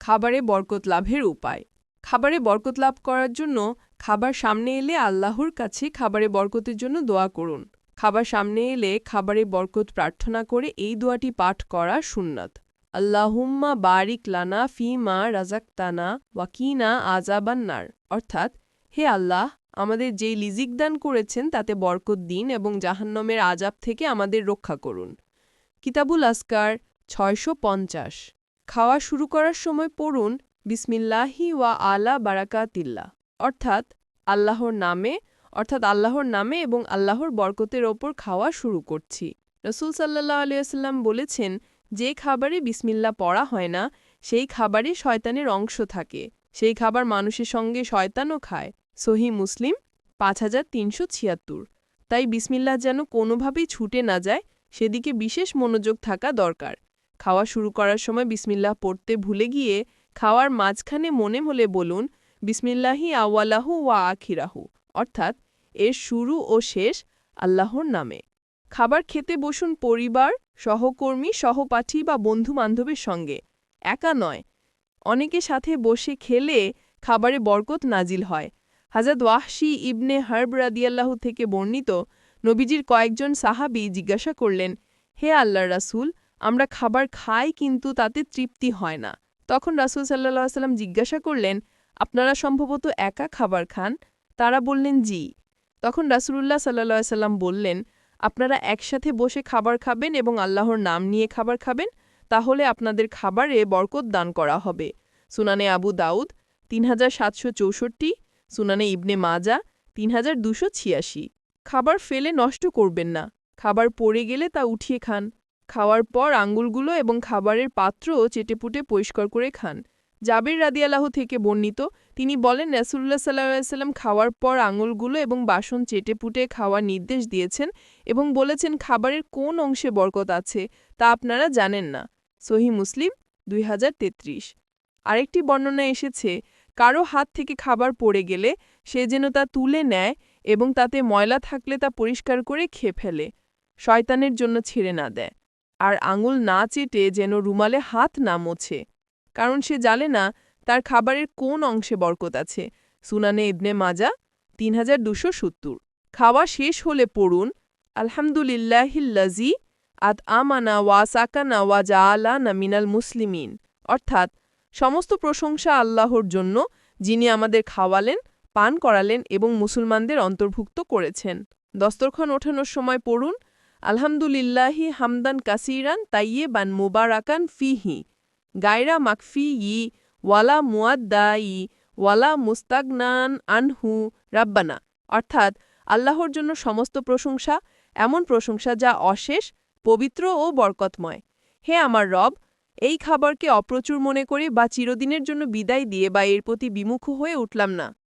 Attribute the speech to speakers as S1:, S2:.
S1: খাবারে বরকত লাভের উপায়। খাবারে বরকত লাভ করার জন্য খাবার সামনে এলে আল্লাহর কাছে খাবারে বরকতের জন্য দোয়া করুন। খাবার সামনে এলে খাবারে বরকত প্রার্থনা করে এই দোয়াটি পাঠ করা সুন্নাত। আল্লাহুম্মা বারিক লানা ফিমা রাজাক্তানা ওয়াকিনা আজাবান্নার অর্থাৎ, হে আল্লাহ, আমাদের যেই লিজিক দান করেছেন তাতে বরকত দিন এবং জাহান্নমের আজাব থেকে আমাদের রক্ষা করুন। কিতাবুল আসকার ছয়শো পঞ্চাশ। খাওয়া শুরু করার সময় পড়ুন বিসমিল্লাহি ওয়া আলা বারাকাতিল্লা অর্থাৎ আল্লাহর নামে, অর্থাৎ আল্লাহর নামে এবং আল্লাহর বরকতের ওপর খাওয়া শুরু করছি। রসুল সাল্লাহ আলিয়াল্লাম বলেছেন, যে খাবারে বিসমিল্লা পড়া হয় না, সেই খাবারে শয়তানের অংশ থাকে। সেই খাবার মানুষের সঙ্গে শয়তানও খায়। সহি মুসলিম পাঁচ হাজার তিনশো ছিয়াত্তর। তাই বিসমিল্লা যেন কোনোভাবেই ছুটে না যায়, সেদিকে বিশেষ মনোযোগ থাকা দরকার। খাওয়া শুরু করার সময় বিসমিল্লাহ পড়তে ভুলে গিয়ে খাওয়ার মাঝখানে মনে হলে বলুন, বিসমিল্লাহি আওয়ালাহু ওয়া আখিরাহু। অর্থাৎ, এর শুরু ও শেষ আল্লাহর নামে। খাবার খেতে বসুন পরিবার, সহকর্মী, সহপাঠী বা বন্ধু বান্ধবের সঙ্গে। একা নয়, অনেকে সাথে বসে খেলে খাবারে বরকত নাজিল হয়। হাজাদ ওয়াহশি ইবনে হার্ব রাদিয়াল্লাহ থেকে বর্ণিত, নবীজির কয়েকজন সাহাবি জিজ্ঞাসা করলেন, হে আল্লাহ রাসুল আমরা খাবার খাই কিন্তু তাতে তৃপ্তি হয় না। তখন রাসুল সাল্লাহ সাল্লাম জিজ্ঞাসা করলেন, আপনারা সম্ভবত একা খাবার খান? তারা বললেন, জি। তখন রাসুলুল্লাহ সাল্লাহ সাল্লাম বললেন, আপনারা একসাথে বসে খাবার খাবেন এবং আল্লাহর নাম নিয়ে খাবার খাবেন, তাহলে আপনাদের খাবারে বরকত দান করা হবে। সুনানে আবু দাউদ তিন হাজার সাতশো চৌষট্টি, সুনানে ইবনে মাজা তিন হাজার দুশো ছিয়াশি। খাবার ফেলে নষ্ট করবেন না। খাবার পড়ে গেলে তা উঠিয়ে খান। খাওয়ার পর আঙ্গুলগুলো এবং খাবারের পাত্রও চেটেপুটে পরিষ্কার করে খান। জাবির রাদিয়ালাহ থেকে বর্ণিত, তিনি বলেন রাসুল্লাহ সাল্লাম খাওয়ার পর আঙুলগুলো এবং বাসন চেটেপুটে খাওয়ার নির্দেশ দিয়েছেন এবং বলেছেন, খাবারের কোন অংশে বরকত আছে তা আপনারা জানেন না। সহি মুসলিম, দুই হাজার তেত্রিশ। আরেকটি বর্ণনা এসেছে, কারও হাত থেকে খাবার পড়ে গেলে সে যেন তা তুলে নেয় এবং তাতে ময়লা থাকলে তা পরিষ্কার করে খেয়ে ফেলে। শয়তানের জন্য ছেড়ে না দেয়। আর আঙুল না চেটে যেন রুমালে হাত না মোছে, কারণ সে জানে না তার খাবারের কোন অংশে বরকত আছে। সুনানে ইবনে মাজা তিন হাজার দুশো খাওয়া শেষ হলে পড়ুন আলহামদুলিল্লাহিল্লাজি আত আমানা ওয়া সাকানা ওয়া জাআলা না মিনাল মুসলিমিন। অর্থাৎ, সমস্ত প্রশংসা আল্লাহর জন্য, যিনি আমাদের খাওয়ালেন, পান করালেন এবং মুসলমানদের অন্তর্ভুক্ত করেছেন। দস্তরখান ওঠানোর সময় পড়ুন আলহামদুলিল্লাহি হামদান কাসিরান তাইয়ে বান মুবারাকান ফিহি। গায়রা মাকফি ই ওয়ালা মুয়াদ্দা ই ওয়ালা মুস্তাগনান আনহু, রাব্বানা। অর্থাৎ আল্লাহর জন্য সমস্ত প্রশংসা, এমন প্রশংসা যা অশেষ, পবিত্র ও বরকতময়। হে আমার রব, এই খাবারকে অপ্রচুর মনে করে বা চিরদিনের জন্য বিদায় দিয়ে বা এর প্রতি বিমুখ হয়ে উঠলাম না।